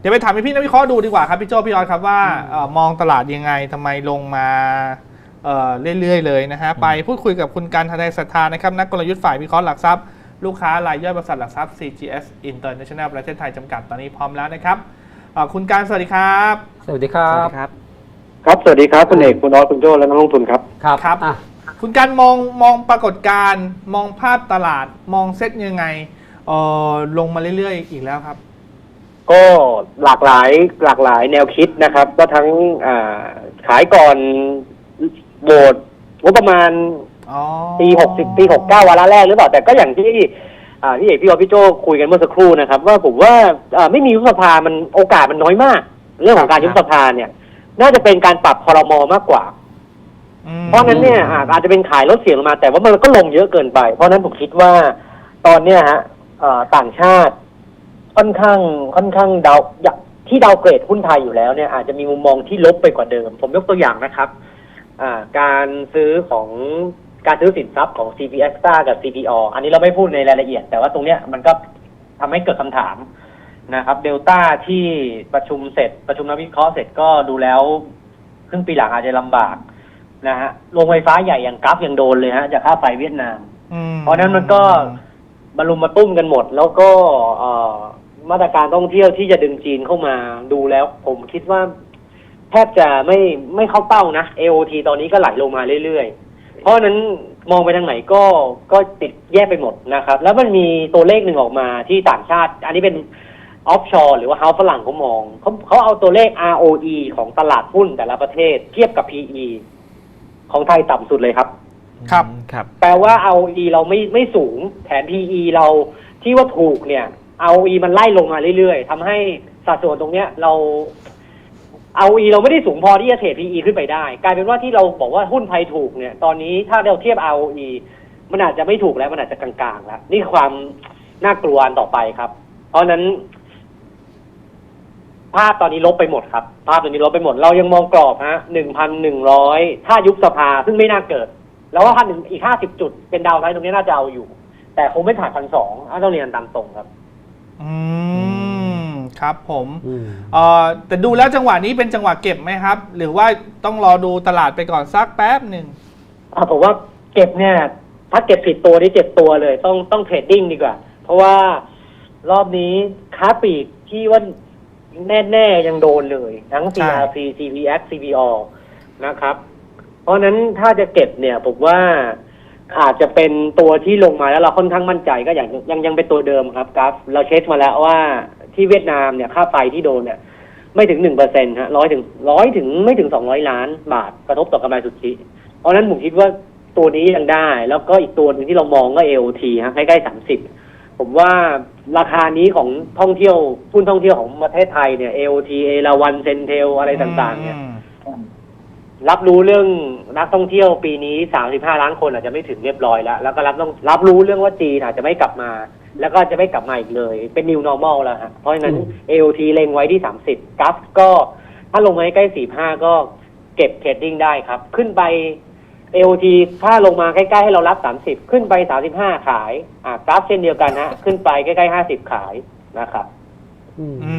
เดี๋ยวไปถามพี่นักวิเคราะห์ดูดีกว่าครับพี่โจพี่ออสครับว่าเอ่อมองตลาดยังไงทำไมลงมาเอ่อเรื่อยๆเลยนะฮะไปพูดคุยกับคุณการทนายศรัทธานะครับนักกลยุทธ์ฝ่ายวิเคราะห์หลักทรัพย์ ลูกค้ารายย่อยบริษัทหลักทรัพย์ CGS International ประเทศไทยจำกัดตอนนี้พร้อมแล้วนะครับเอ่อคุณการสวัสดีครับสวัสดีครับครับ ครับ สวัสดีครับ คุณเอก คุณออสคุณโจและนักลงทุนครับครับ ครับอะคุณการมองมองปรากฏการณ์มองภาพตลาดมองเซ็ตยังไงเอ่อลงมาเรื่อยๆ อีกแล้วครับ ก็หลากหลายหลากหลายแนวคิดนะครับ ก็ทั้งอ่าขายก่อนโหวตงบประมาณอ๋อปีหกสิบปีหกเก้าวาระแรกหรือเปล่าแต่ก็อย่างที่อ่าพี่เอกพี่ออสพี่โจคุยกันเมื่อสักครู่นะครับ ว่าผมว่าอ่าไม่มียุบสภามันโอกาสมันน้อยมาก เรื่องของการยุบสภาเนี่ย น่าจะเป็นการปรับคอรมอมากกว่าอืมเพราะฉะนั้นเนี่ยอาจอาจจะเป็นขายลดเสียงลงมา แต่ว่ามันก็ลงเยอะเกินไป เพราะฉะนั้นผมคิดว่าตอนเนี้ยฮะเอ่อต่างชาติ ค่อนข้างค่อนข้างเดาอย่าที่ดาวเกรดหุ้นไทยอยู่แล้วเนี่ยอาจจะมีมุมมองที่ลบไปกว่าเดิม ผมยกตัวอย่างนะครับ อ่า การซื้อของการซื้อสินทรัพย์ของ CP e x t r a กับ CPO อันนี้เราไม่พูดในรายละเอียด แต่ว่าตรงเนี้ยมันก็ทำให้เกิดคำถามนะครับเดลต้าที่ประชุมเสร็จ ประชุมนักวิเคราะห์เสร็จก็ดูแล้วครึ่งปีหลังอาจจะลำบากนะฮะโรงไฟฟ้าใหญ่อย่างกราฟยังโดนเลยฮะจากค่าไฟเวียดนามอืมเพราะฉะนั้นมันก็มารุมมาตุ้มกันหมด แล้วก็เอ่อ มาตรการท่องเที่ยวที่จะดึงจีนเข้ามาดูแล้ว ผมคิดว่าแทบจะไม่ไม่เข้าเป้านะ AOT ตอนนี้ก็ไหลลงมาเรื่อยๆ เพราะฉะนั้นมองไปทางไหนก็ก็ติดแยกไปหมดนะครับ แล้วมันมีตัวเลขหนึ่งออกมาที่ต่างชาติ อันนี้เป็นออฟชอร์หรือว่าเฮาฝรั่งเขามองเขาเขาเอาตัวเลข ROE ของตลาดหุ้นแต่ละประเทศ เทียบกับ PE ของไทยต่ำสุดเลยครับ ครับ ครับ แปลว่า ROE เราไม่ไม่สูงแถม PE เราที่ว่าถูกเนี่ย ROE มันไล่ลงมาเรื่อยๆทำให้สัดส่วนตรงเนี้ยเรา ROE เราไม่ได้สูงพอที่จะเทรด PE ขึ้นไปได้ กลายเป็นว่าที่เราบอกว่าหุ้นไทยถูกเนี่ย ตอนนี้ถ้าเราเทียบ ROE มันอาจจะไม่ถูกแล้วมันอาจจะกลางๆแล้วนี่คือความน่ากลัวอันต่อไปครับ เพราะฉะนั้น ภาพตอนนี้ลบไปหมดครับ ภาพตอนนี้ลบไปหมด เรายังมองกรอบฮะหนึ่งพันหนึ่งร้อยถ้ายุบสภาซึ่งไม่น่าเกิด แล้วว่าพันหนึ่งอีกห้าสิบจุด เป็นดาวไซด์ตรงนี้น่าจะเอาอยู่ แต่คงไม่ผ่านพันสองถ้าต้องเรียนตามตรงครับ อืมครับผมอืม เอ่อแต่ดูแล้วจังหวะนี้เป็นจังหวะเก็บไหมครับ หรือว่าต้องรอดูตลาดไปก่อนสักแป๊บหนึ่ง อ่าผมว่าเก็บเนี่ย ถ้าเก็บผิดตัวนี่เจ็บตัวเลย ต้องต้องเทรดดิ้งดีกว่า เพราะว่ารอบนี้ค้าปลีกที่ว่าแน่ๆยังโดนเลย ทั้ง ใช่ CRC CPX CPO นะครับ เพราะฉะนั้นถ้าจะเก็บเนี่ย ผมว่า อาจจะเป็นตัวที่ลงมาแล้วเราค่อนข้างมั่นใจก็อย่างยังยังเป็นตัวเดิมครับกราฟเราเช็คมาแล้วว่าที่เวียดนามเนี่ยค่าไฟที่โดนเนี่ยไม่ถึงหนึ่งเปอร์เซ็นต์ฮะร้อยถึงร้อยถึงไม่ถึงสองร้อยล้านบาทกระทบต่อกำไรสุทธิ เพราะฉะนั้นผมคิดว่าตัวนี้ยังได้ แล้วก็อีกตัวหนึ่งที่เรามองก็ AOT ฮะใกล้ๆสามสิบผมว่าราคานี้ของท่องเที่ยวหุ้นท่องเที่ยวของประเทศไทยเนี่ย AOT เอราวันเซนเทลอะไรต่างๆเนี่ย อืม รับรู้เรื่องนักท่องเที่ยวปีนี้ 35 ล้านคนอาจจะไม่ถึงเรียบร้อยแล้ว แล้วก็รับต้องรับรู้เรื่องว่าจีนอาจจะไม่กลับมา แล้วก็จะไม่กลับมาอีกเลย เป็น new normal แล้วฮะ เพราะฉะนั้นอืม AOT เล็งไว้ที่ 30กราฟก็ถ้าลงมาใกล้ 45 ก็เก็บเทรดดิ้งได้ครับ ขึ้นไป AOT ถ้าลงมาใกล้ๆให้เรารับ 30 ขึ้นไป 35 ขาย อ่ากราฟเช่นเดียวกันฮะ ขึ้นไปใกล้ๆ 50 ขายนะครับ อืมอื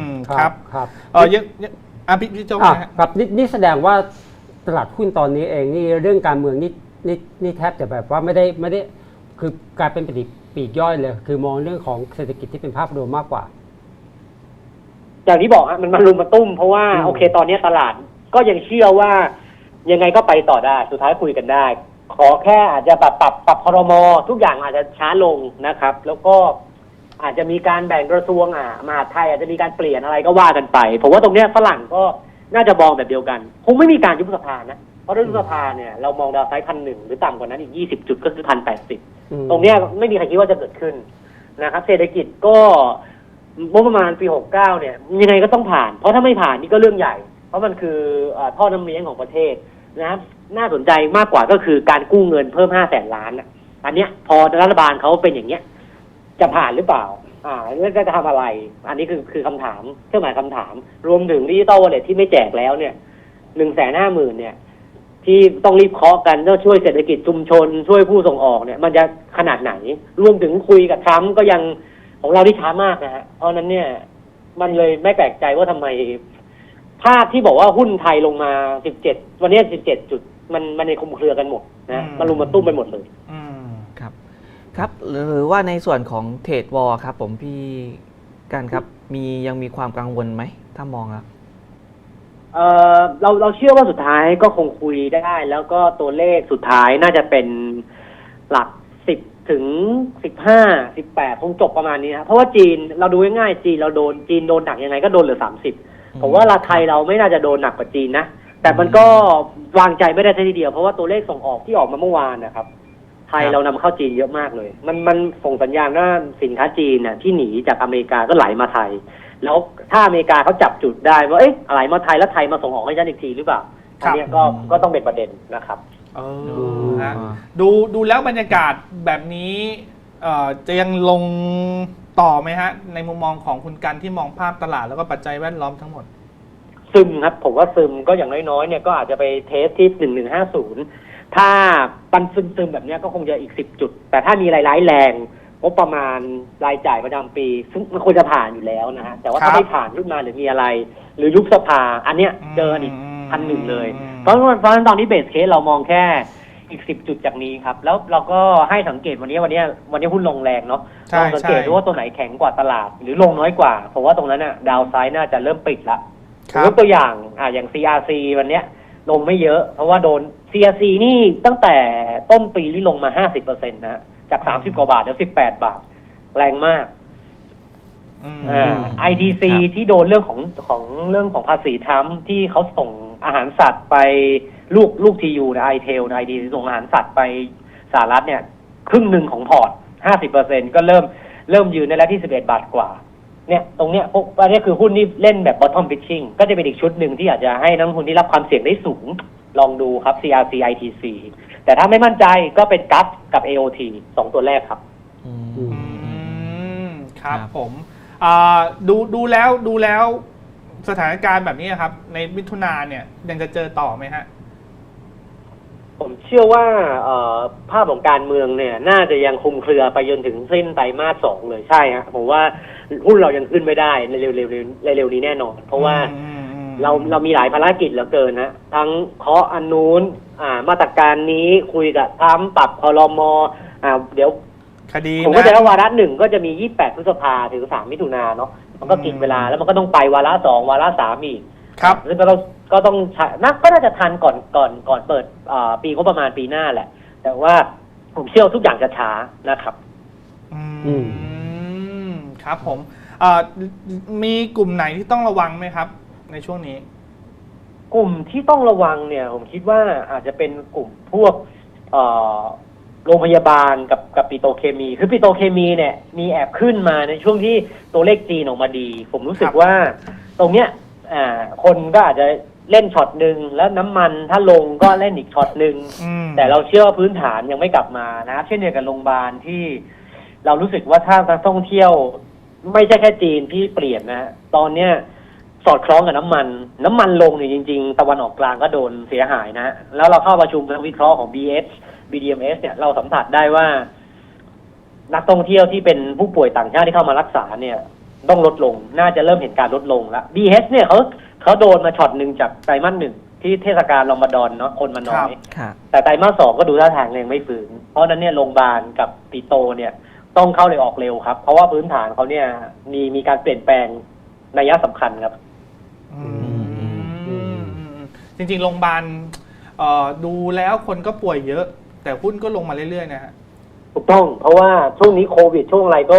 มครับ ครับ เออยังยัง อะพี่พี่โจอะนะฮะ ครับนี่นี่แสดงว่าตลาดหุ้นตอนนี้เองนี่เรื่องการเมืองนี่นี่นี่แทบจะแบบว่าไม่ได้ไม่ได้คือกลายเป็นปลีกปีกย่อยเลย คือมองเรื่องของเศรษฐกิจที่เป็นภาพรวมมากกว่า อย่างที่บอกฮะมันมารุมมาตุ้มเพราะว่าอืม โอเคตอนนี้ตลาดก็ยังเชื่อว่า ยังไงก็ไปต่อได้ สุดท้ายคุยกันได้ ขอแค่อาจจะปรับปรับปรับพรมทุกอย่างอาจจะช้าลงนะครับ แล้วก็ อาจจะมีการแบ่งกระทรวงอะมหาดไทยอาจจะมีการเปลี่ยนอะไรก็ว่ากันไป ผมว่าตรงเนี้ยฝรั่งก็น่าจะมองแบบเดียวกัน คงไม่มีการยุบสภานะ เพราะถ้ายุบสภาเนี่ยเรามองดาวไซด์พันหนึ่งหรือต่ำกว่านั้นอีกยี่สิบจุดก็คือพันแปดสิบอืมตรงเนี้ยไม่มีใครคิดว่าจะเกิดขึ้นนะครับ เศรษฐกิจก็งบประมาณปี69เนี่ยยังไงก็ต้องผ่าน เพราะถ้าไม่ผ่านนี่ก็เรื่องใหญ่ เพราะมันคือเอ่อท่อน้ำเลี้ยงของประเทศนะครับน่าสนใจมากกว่าก็คือการกู้เงินเพิ่ม5แสนล้านน่ะอันเนี้ยพอรัฐบาลเขาเป็นอย่างเงี้ย จะผ่านหรือเปล่า อ่าแล้วจะทำอะไร อันนี้คือคือคำถามเครื่องหมายคำถาม รวมถึงดิจิตอลวอลเล็ตที่ไม่แจกแล้วเนี่ยหนึ่งแสนห้าหมื่นเนี่ย ที่ต้องรีบเคาะกันเพื่อช่วยเศรษฐกิจชุมชน ช่วยผู้ส่งออกเนี่ย มันจะขนาดไหน รวมถึงคุยกับทรัมป์ก็ยังของเราที่ช้ามากนะฮะเพราะฉะนั้นเนี่ย มันเลยไม่แปลกใจว่าทำไม ภาพที่บอกว่าหุ้นไทยลงมา17วันนี้17จุด มันมันในคลุมเครือกันหมดนะอืมมันรุมมาตุ้มไปหมดเลย อืมครับ ครับหรือว่าในส่วนของเทรดวอลครับ ผมพี่กันครับ มียังมีความกังวลไหมถ้ามองแล้วเออเราเราเชื่อว่าสุดท้ายก็คงคุยได้ แล้วก็ตัวเลขสุดท้ายน่าจะเป็นหลักสิบถึงสิบห้าสิบแปดคงจบประมาณนี้นะเพราะว่าจีนเราดูง่ายๆจีนเราโดนจีนโดนหนักยังไงก็โดนเหลือสามสิบอืมผมว่าราไทยเราไม่น่าจะโดนหนักกว่าจีนนะแต่มันก็วางใจไม่ได้ทีเดียวเพราะว่าตัวเลขส่งออกที่ออกมาเมื่อวานนะครับ ไทยเรานำเข้าจีนเยอะมากเลย มันมันส่งสัญญาณว่าสินค้าจีนน่ะที่หนีจากอเมริกาก็ไหลมาไทย แล้วถ้าอเมริกาเขาจับจุดได้ว่าเอ๊ะไหลมาไทยแล้วไทยมาส่งออกให้ฉันอีกทีหรือเปล่าครัอับ นเนี้ยก็ก็ต้องเป็นประเด็นนะครับ เออือมฮะดูดูแล้วบรรยากาศแบบนี้เอ่อจะยังลงต่อไหมฮะ ในมุมมองของคุณกันที่มองภาพตลาดแล้วก็ปัจจัยแวดล้อมทั้งหมด ซึมครับ ผมว่าซึมก็อย่างน้อยๆเนี่ยก็อาจจะไปเทสที่หนึ่งหนึ่งห้าศูนย์ ถ้าปันซึมๆแบบเนี้ยก็คงจะอีกสิบจุด แต่ถ้ามีรายร้ายแรงงบประมาณรายจ่ายประจำปี ซึ่งมันควรจะผ่านอยู่แล้วนะฮะแต่ว่าครัถ้าบไม่ผ่านขึ้นมาหรือมีอะไร หรือยุบสภา อันเนี้ยเจออีกมพันหนึ่งเลยอืมเพราะเพราะฉะนั้นตอนนี้เบสเคสเรามองแค่อีกสิบจุดจากนี้ครับ แล้วเราก็ให้สังเกตวันนี้วันนี้วันนี้หุ้นลงแรงเนาะใช่ลองสังเกตใช่ดูว่าตัวไหนแข็งกว่าตลาด หรือลงน้อยกว่า เพราะว่าตรงนั้นน่ะดาวไซด์น่าจะเริ่มปิดละคผมรัยบกตัวอย่างอ่าอย่าง CRC วันเนี้ย ลงไม่เยอะ เพราะว่าโดน CRC นี่ตั้งแต่ต้นปีนี่ลงมา 50%นะฮะจาก 30 กว่าบาทเหลือ18 บาท แรงมากอืมอ่า ITC ครับที่โดนเรื่องของของเรื่องของภาษีทรัมป์ที่เขาส่งอาหารสัตว์ไปลูกลูกทียูนะไอเทลนะไอดีส่งอาหารสัตว์ไปสหรัฐเนี่ย ครึ่งหนึ่งของพอร์ต 50%ก็เริ่มเริ่มยืนในแล้วที่ 11 บาทกว่า เนี่ยตรงเนี้ยพวกอันนี้คือหุ้นที่เล่นแบบ bottom pitching ก็จะเป็นอีกชุดหนึ่งที่อาจจะให้นักลงทุนที่รับความเสี่ยงได้สูงลองดูครับ CRC ITC แต่ถ้าไม่มั่นใจก็เป็นกั f กับ AOT สองตัวแรกครับอืมอือืมครับครับผมอ่าดูดูแล้วดูแล้วสถานการณ์แบบนี้ครับ ในมิถุนาเนี่ยยังจะเจอต่อไหมฮะ ผมเชื่อว่าเอ่อภาพของการเมืองเนี่ย น่าจะยังคลุมเครือไปจนถึงสิ้นไตรมาสสองเลยใช่ฮะผมว่าหุ้นเรายังขึ้นไม่ได้ในเร็วๆเร็วๆเร็วๆนี้แน่นอน เพราะว่าอืมอืมเราเรามีหลายภารกิจเหลือเกินนะทั้งเคาะอันนู้นอ่า มาตรการนี้คุยกับทรัมป์ปรับคอรมออ่า เดี๋ยวคดีผมนะก็จะว่าวาระหนึ่งก็จะมี 28 พฤษภาถึง 3 มิถุนาเนาะมันก็กินเวลาแล้วมันก็ต้องไปวาระสองวาระสามอีก ครับ ซึ่งก็ต้องก็ต้องใช้นักก็น่าจะทันก่อนก่อนก่อนเปิดอ่าปีงบประมาณปีหน้าแหละ แต่ว่าผมเชื่อว่าทุกอย่างจะช้านะครับอือืมครับผมเอ่อมีกลุ่มไหนที่ต้องระวังไหมครับ ในช่วงนี้ กลุ่มที่ต้องระวังเนี่ย ผมคิดว่าอาจจะเป็นกลุ่มพวกเอ่อโรงพยาบาลกับกับปิโตรเคมี คือปิโตรเคมีเนี่ย มีแอบขึ้นมาในช่วงที่ตัวเลขจีนออกมาดี ผมรู้สึคกรับ ว่าตรงเนี้ย อ่าคนก็อาจจะเล่นช็อตหนึ่งแล้วน้ำมันถ้าลงก็เล่นอีกช็อตหนึ่งอืมแต่เราเชื่อว่าพื้นฐานยังไม่กลับมานะครับเช่นเดียวกับโรงพยาบาลที่ เรารู้สึกว่าถ้านักท่องเที่ยว ไม่ใช่แค่จีนที่เปลี่ยนนะตอนเนี้ยสอดคล้องกับน้ำมัน น้ำมันลงเนี่ยจริง ๆ ตะวันออกกลางก็โดนเสียหายนะแล้วเราเข้าประชุมนักวิเคราะห์ของ BS BDMs เนี่ยเราสัมผัสได้ว่า นักท่องเที่ยวที่เป็นผู้ป่วยต่างชาติที่เข้ามารักษาเนี่ย ต้องลดลง น่าจะเริ่มเห็นการลดลงแล้ว BS เนี่ยเขาเขาโดนมาช็อตหนึ่งจากไตรมาสหนึ่งที่เทศกาลรอมฎอนเนาะคนมาน้อย ค่ะแต่ไตรมาสสองก็ดูท่าทางยังไม่ฝืนเพราะฉะนั้นเนี่ยโรงพยาบาลกับปิโตเนี่ยต้องเข้าเลยออกเร็วครับ เพราะว่าพื้นฐานเขาเนี่ยมีมีการเปลี่ยนแปลงในยะสำคัญครับอืมอืมจริงๆโรงพยาบาลเอ่อดูแล้วคนก็ป่วยเยอะ แต่หุ้นก็ลงมาเรื่อยๆนะฮะถูกต้อง เพราะว่าช่วงนี้โควิดช่วงอะไรก็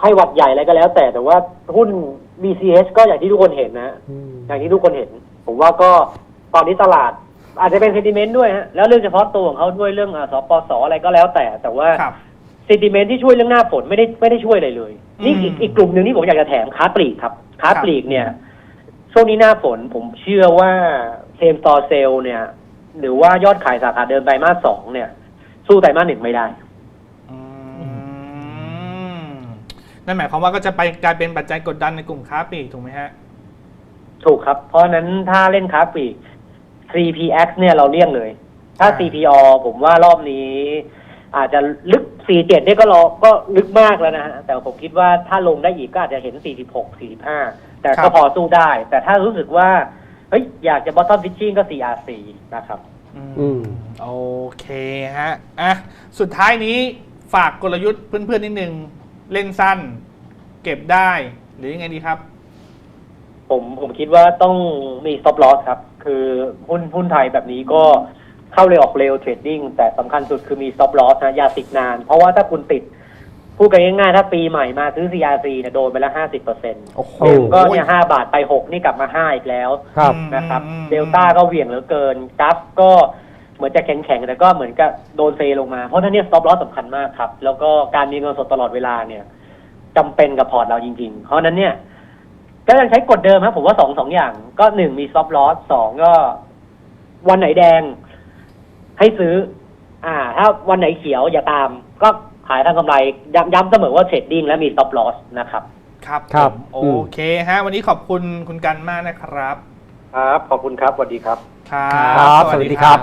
ให้หวัดใหญ่อะไรก็แล้ว แต่แต่ว่าหุ้น BCH ก็อย่างที่ทุกคนเห็นนะ อืมอย่างที่ทุกคนเห็น ผมว่าก็ตอนนี้ตลาด อาจจะเป็นเซนติเมนต์ด้วยฮะแล้วเรื่องเฉพาะตัวของเขาด้วยเรื่องอาสปสอะไรก็แล้วแต่ แต่ว่าครับ เซนติเมนต์ที่ช่วยเรื่องหน้าฝนไม่ได้ไม่ได้ช่วยอะไรเลย นี่อีกอืมอีกกลุ่มหนึ่งที่ผมอยากจะแถมค้าปลีกครับค้าครับปลีกเนี่ย ช่วงนี้หน้าฝนผมเชื่อว่าเซมตอเซลเนี่ย หรือว่ายอดขายสาขาเดิมไตรมาสสองเนี่ย สู้ไตรมาสหนึ่งไม่ได้ อืม นั่นหมายความว่าก็จะไปกลายเป็นปัจจัยกดดันในกลุ่มค้าปลีกถูกไหมฮะ ถูกครับ เพราะฉะนั้นถ้าเล่นค้าปลีก 3PX เนี่ยเราเลี่ยงเลย ถ้าอ่า CPO ผมว่ารอบนี้ อาจจะลึก 47เนี่ยก็รอก็ลึกมากแล้วนะฮะ แต่ผมคิดว่าถ้าลงได้อีกก็อาจจะเห็น 46 45 แต่ครัก็บ พอสู้ได้ แต่ถ้ารู้สึกว่า เฮ้ย อยากจะ bottom fishing ก็ CRC นะครับ อืม โอเคฮะ อะ สุดท้ายนี้ฝากกลยุทธ์เพื่อนๆนิดนึง เล่นสั้น เก็บได้ หรือยังไงดีครับ ผมผมคิดว่าต้องมี stop loss ครับ คือหุ้นหุ้นไทยแบบนี้ก็เข้าเร็วออกเร็วเทรดดิ้งแต่สำคัญสุดคือมี stop loss นะอย่าติดนาน เพราะว่าถ้าคุณติด พูดกันง่ายๆ ถ้าปีใหม่มาซื้อ CRC เนี่ยโดนไปแล้วห้าสิบเปอร์เซ็นต์โอ้โห ก็เนี่ยห้าบาทไปหกนี่กลับมาห้าอีกแล้ว ครับ นะครับ อืม เดลต้าก็เหวี่ยงเหลือเกินกัฟก็เห มือนจะแข็งๆแต่ก็เหมือนกับโดนเซลงมา เพราะฉะนั้นเนี่ย stop loss สำคัญมากครับ แล้วก็การมีเงินสดตลอดเวลาเนี่ยจำเป็นกับพอร์ตเราจริง ๆ เพราะฉะนั้นเนี่ยก็ยังใช้กฎเดิมครับผมว่าสองสองอย่าง ก็หนึ่งมี stop loss สองก็ วันไหนแดง ให้ซื้อ อ่า ถ้าวันไหนเขียวอย่าตาม ก็ขายทางกำไรย้ำย้ำเสมอว่าเทรดดิ้งและมี stop loss นะครับ ครับครับผมโออืมเคฮะ วันนี้ขอบคุณคุณกันมากนะครับ ครับ ขอบคุณครับสวัสดีครับ ครัครับบสวัสดีครับ